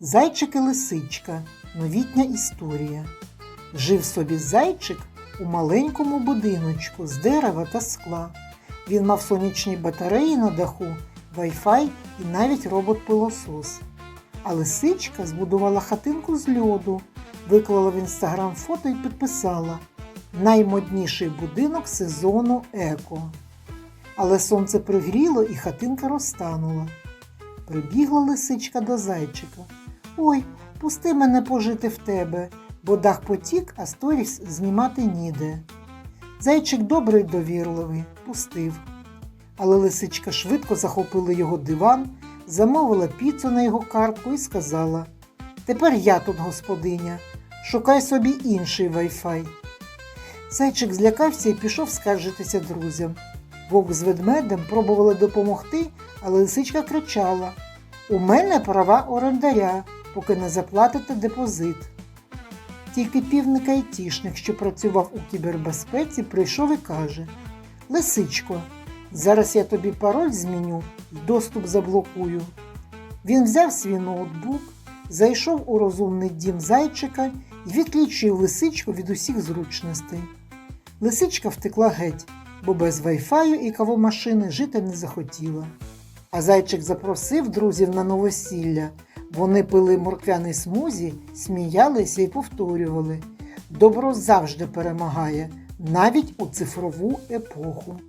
Зайчик і лисичка. Новітня історія. Жив собі зайчик у маленькому будиночку з дерева та скла. Він мав сонячні батареї на даху, вай-фай і навіть робот-пилосос. А лисичка збудувала хатинку з льоду, виклала в інстаграм фото і підписала наймодніший будинок сезону еко. Але сонце пригріло і хатинка розтанула. Прибігла лисичка до зайчика. Ой, пусти мене пожити в тебе, бо дах потік, а сторіс знімати ніде. Зайчик добрий довірливий, пустив. Але лисичка швидко захопила його диван, замовила піцу на його картку і сказала: Тепер я тут господиня, шукай собі інший вайфай. Зайчик злякався і пішов скаржитися друзям. Вовк з ведмедем пробували допомогти, але лисичка кричала: У мене права орендаря, поки не заплатите депозит. Тільки півник айтішник, що працював у кібербезпеці, прийшов і каже: Лисичко, зараз я тобі пароль зміню і доступ заблокую. Він взяв свій ноутбук, зайшов у розумний дім зайчика і відключив лисичку від усіх зручностей. Лисичка втекла геть, бо без вайфаю і кавомашини жити не захотіла. А зайчик запросив друзів на новосілля. Вони пили морквяний смузі, сміялися і повторювали: Добро завжди перемагає, навіть у цифрову епоху.